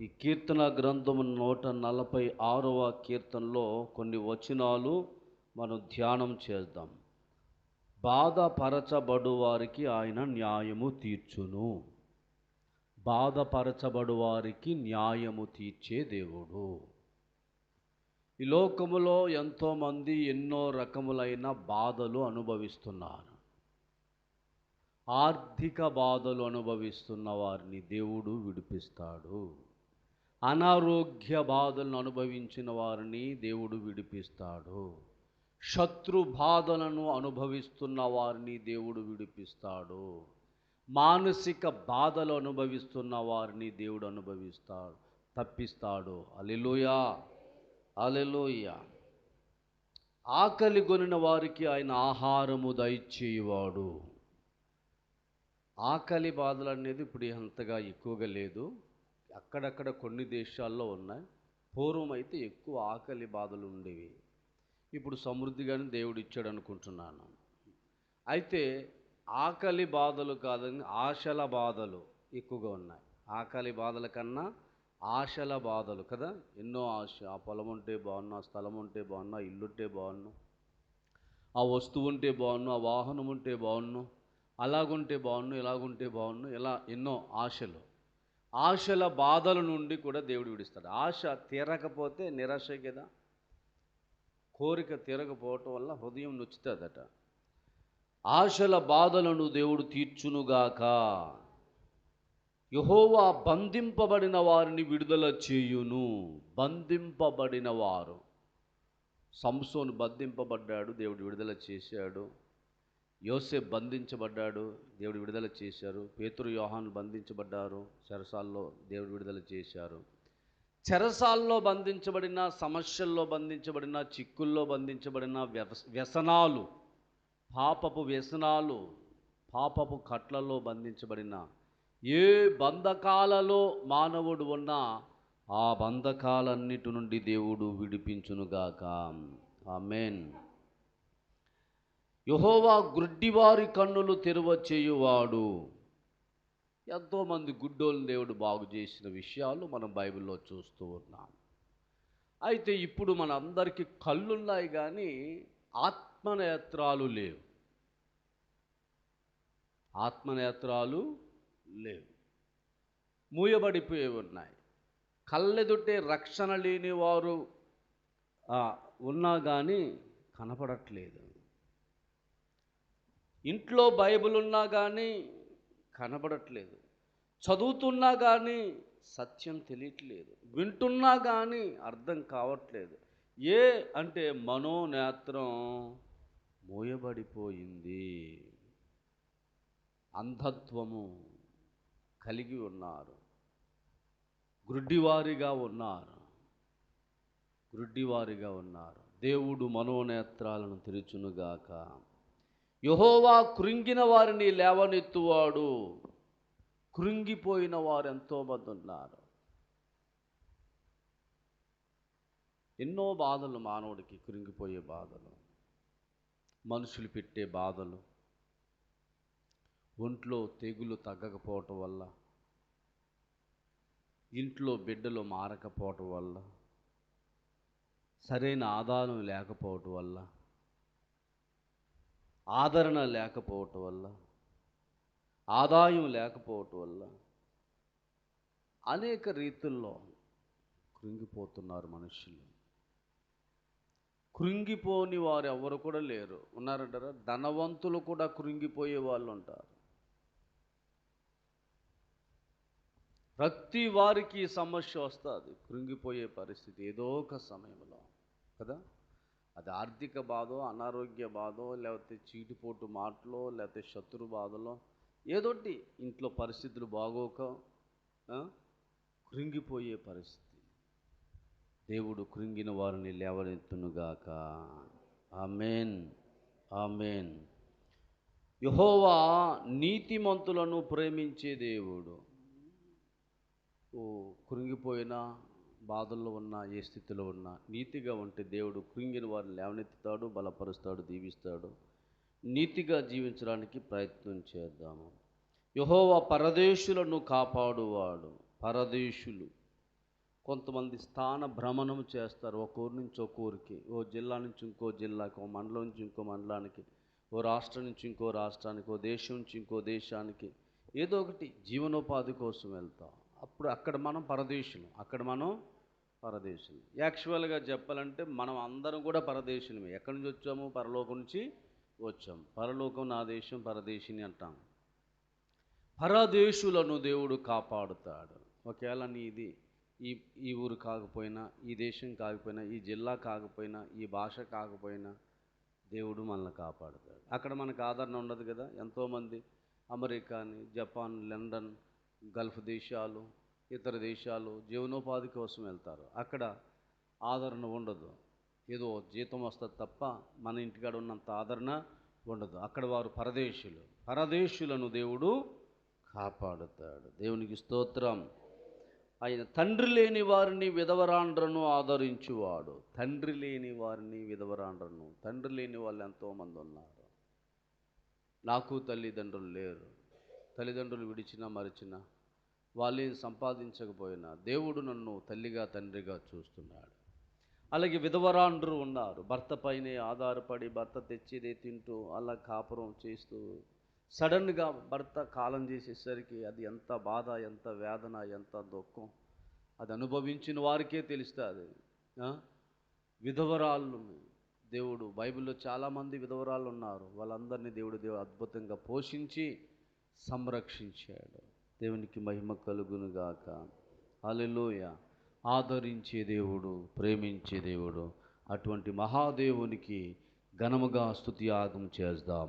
ఈ కీర్తన గ్రంథము నూట నలభై ఆరవ కీర్తనలో కొన్ని వచనాలు మనం ధ్యానం చేద్దాం. బాధపరచబడు వారికి ఆయన న్యాయము తీర్చును. బాధపరచబడు వారికి న్యాయము తీర్చే దేవుడు. ఈ లోకములో ఎంతోమంది ఎన్నో రకములైన బాధలు అనుభవిస్తున్నారు. ఆర్థిక బాధలు అనుభవిస్తున్న వారిని దేవుడు విడిపిస్తాడు. అనారోగ్య బాధలను అనుభవించిన వారిని దేవుడు విడిపిస్తాడు. శత్రు బాధలను అనుభవిస్తున్న వారిని దేవుడు విడిపిస్తాడు. మానసిక బాధలు అనుభవిస్తున్న వారిని దేవుడు అనుభవిస్తాడు తప్పిస్తాడు. అలెలుయా అలెలుయా ఆకలి కొనిన వారికి ఆయన ఆహారము దయచేయువాడు. ఆకలి బాధలు అనేది ఇప్పుడు అంతగా ఎక్కువగా లేదు. అక్కడక్కడ కొన్ని దేశాల్లో ఉన్నాయి. పూర్వం అయితే ఎక్కువ ఆకలి బాధలు ఉండేవి. ఇప్పుడు సమృద్ధిగానే దేవుడు ఇచ్చాడు అనుకుంటున్నాను అయితే ఆకలి బాధలు కాదని ఆశల బాధలు ఎక్కువగా ఉన్నాయి. ఆకలి బాధల కన్నా ఆశల బాధలు కదా? ఎన్నో ఆశ ఆ పొలం ఉంటే బాగున్నా ఆ స్థలం ఉంటే బాగున్నా ఆ ఇల్లు బాగున్నా ఆ వస్తువు ఉంటే బాగున్నా ఆ వాహనం ఉంటే బాగున్నా అలాగుంటే బాగున్నా ఇలాగుంటే బాగున్నా ఇలా ఎన్నో ఆశలు. ఆశల బాధల నుండి కూడా దేవుడు విడిస్తాడు. ఆశ తీరకపోతే నిరాశ కదా? కోరిక తీరకపోవటం వల్ల హృదయం నొచ్చుతుందట. ఆశల బాధలను దేవుడు తీర్చునుగాక. యహోవా బంధింపబడిన వారిని విడుదల చేయును. బంధింపబడిన వారు. సంసోను బంధింపబడ్డాడు దేవుడు విడుదల చేశాడు. యోసేఫ్ బంధించబడ్డాడు దేవుడు విడుదల చేశారు. పేతురు యోహాను బంధించబడ్డారు చెరసాల్లో దేవుడు విడుదల చేశారు. చెరసాల్లో బంధించబడిన సమస్యల్లో బంధించబడిన చిక్కుల్లో బంధించబడిన వ్యసనాలు పాపపు వ్యసనాలు పాపపు కట్లలో బంధించబడిన ఏ బంధకాలలో మానవుడు ఉన్నా ఆ బంధకాలన్నిటి నుండి దేవుడు విడిపించునుగాక. ఆమెన్. యహోవా గుడ్డివారి కన్నులు తెరవ చేయువాడు ఎంతోమంది గుడ్డోళ్ళని దేవుడు బాగు చేసిన విషయాలు మనం బైబిల్లో చూస్తూ ఉన్నాం. అయితే ఇప్పుడు మన అందరికీ కళ్ళున్నాయి కానీ ఆత్మనేత్రాలు లేవు. ఆత్మనేత్రాలు లేవు. మూయబడిపోయి ఉన్నాయి. కళ్ళెదుటే రక్షణ లేని వారు ఉన్నా కానీ కనపడట్లేదు. ఇంట్లో బైబిల్ ఉన్నా కానీ కనబడట్లేదు. చదువుతున్నా కానీ సత్యం తెలియట్లేదు. వింటున్నా కానీ అర్థం కావట్లేదు. ఏ అంటే మనోనేత్రం మోయబడిపోయింది. అంధత్వము కలిగి ఉన్నారు. గ్రుడ్డివారిగా ఉన్నారు. గ్రుడ్డివారిగా ఉన్నారు. దేవుడు మనోనేత్రాలను తెరుచునుగాక. యహోవా కృంగిన వారిని లేవనెత్తువాడు. కృంగిపోయిన వారు ఎంతోమంది ఉన్నారు. ఎన్నో బాధలు మానవుడికి కృంగిపోయే బాధలు. మనుషులు పెట్టే బాధలు. ఒంట్లో తెగులు తగ్గకపోవటం వల్ల. ఇంట్లో బిడ్డలు మారకపోవటం వల్ల. సరైన ఆధారం లేకపోవటం వల్ల. ఆదరణ లేకపోవటం వల్ల ఆదాయం లేకపోవటం వల్ల అనేక రీతుల్లో కృంగిపోతున్నారు మనుషులు. కృంగిపోని వారు ఎవరు కూడా లేరు. ఉన్నారంటారా? ధనవంతులు కూడా కృంగిపోయే వాళ్ళు ఉంటారు. ప్రతి వారికి సమస్య వస్తుంది. కృంగిపోయే పరిస్థితి ఏదో ఒక సమయంలో కదా? అది ఆర్థిక బాధో అనారోగ్య బాధో లేకపోతే చీటిపోటు మాటలో లేకపోతే శత్రు బాధలో ఏదోటి ఇంట్లో పరిస్థితులు బాగోక కృంగిపోయే పరిస్థితి. దేవుడు కృంగిన వారిని లేవనెత్తునుగాక. ఆమెన్. ఆమెన్. యహోవా నీతిమంతులను ప్రేమించే దేవుడు. ఓ కృంగిపోయినా బాధల్లో ఉన్న ఏ స్థితిలో ఉన్నా నీతిగా ఉంటే దేవుడు కృంగిన వారిని లేవనెత్తుతాడు బలపరుస్తాడు దీవిస్తాడు. నీతిగా జీవించడానికి ప్రయత్నం చేద్దాము. యహోవా పరదేశులను కాపాడువాడు పరదేశులు. కొంతమంది స్థాన భ్రమణం చేస్తారు ఒక ఊరి నుంచి ఒక ఊరికి ఓ జిల్లా నుంచి ఇంకో జిల్లాకి ఓ మండలం నుంచి ఇంకో మండలానికి ఓ రాష్ట్రం నుంచి ఇంకో రాష్ట్రానికి ఓ దేశం నుంచి ఇంకో దేశానికి. ఏదో ఒకటి జీవనోపాధి కోసం వెళ్తాం. అప్పుడు అక్కడ మనం పరదేశులు అక్కడ మనం పరదేశులు యాక్చువల్గా చెప్పాలంటే మనం అందరం కూడా పరదేశులమే ఎక్కడి నుంచి వచ్చాము? పరలోకం నుంచి వచ్చాము పరలోకం నా దేశం పరదేశిని అంటాం. పరదేశులను దేవుడు కాపాడుతాడు. ఒకవేళ నీది ఈ ఈ ఊరు కాకపోయినా ఈ దేశం కాకపోయినా ఈ జిల్లా కాకపోయినా ఈ భాష కాకపోయినా దేవుడు మనల్ని కాపాడుతాడు. అక్కడ మనకు ఆదరణ ఉండదు కదా? ఎంతోమంది అమెరికాని జపాన్ లండన్ గల్ఫ్ దేశాలు ఇతర దేశాలు జీవనోపాధి కోసం వెళ్తారు. అక్కడ ఆదరణ ఉండదు. ఏదో జీతం వస్తుంది తప్ప మన ఇంటికాడ ఉన్నంత ఆదరణ ఉండదు. అక్కడ వారు పరదేశులు. పరదేశులను దేవుడు కాపాడుతాడు. దేవునికి స్తోత్రం. ఆయన తండ్రి లేని వారిని విధవరాండ్రను ఆదరించువాడు. తండ్రి లేని వారిని విధవరాండ్రను. తండ్రి లేని వాళ్ళు ఎంతోమంది ఉన్నారు. నాకు తల్లిదండ్రులు లేరు. తల్లిదండ్రులు విడిచినా మరిచినా వాళ్ళేం సంపాదించకపోయినా దేవుడు నన్ను తల్లిగా తండ్రిగా చూస్తున్నాడు. అలాగే విధవరాండ్రు ఉన్నారు. భర్త పైనే ఆధారపడి భర్త తెచ్చేదే తింటూ అలా కాపురం చేస్తూ సడన్గా భర్త కాలం చేసేసరికి అది ఎంత బాధ ఎంత వేదన ఎంత దుఃఖం. అది అనుభవించిన వారికే తెలుస్తుంది. విధవరాళ్ళు దేవుడు బైబిల్లో చాలామంది విధవరాళ్ళు ఉన్నారు. వాళ్ళందరినీ దేవుడు దేవుడు అద్భుతంగా పోషించి సంరక్షించాడు. దేవునికి మహిమ కలుగునుగాక. అలెలోయ ఆదరించే దేవుడు ప్రేమించే దేవుడు అటువంటి మహాదేవునికి ఘనముగా స్థుతి స్తుతియాగం చేద్దాం.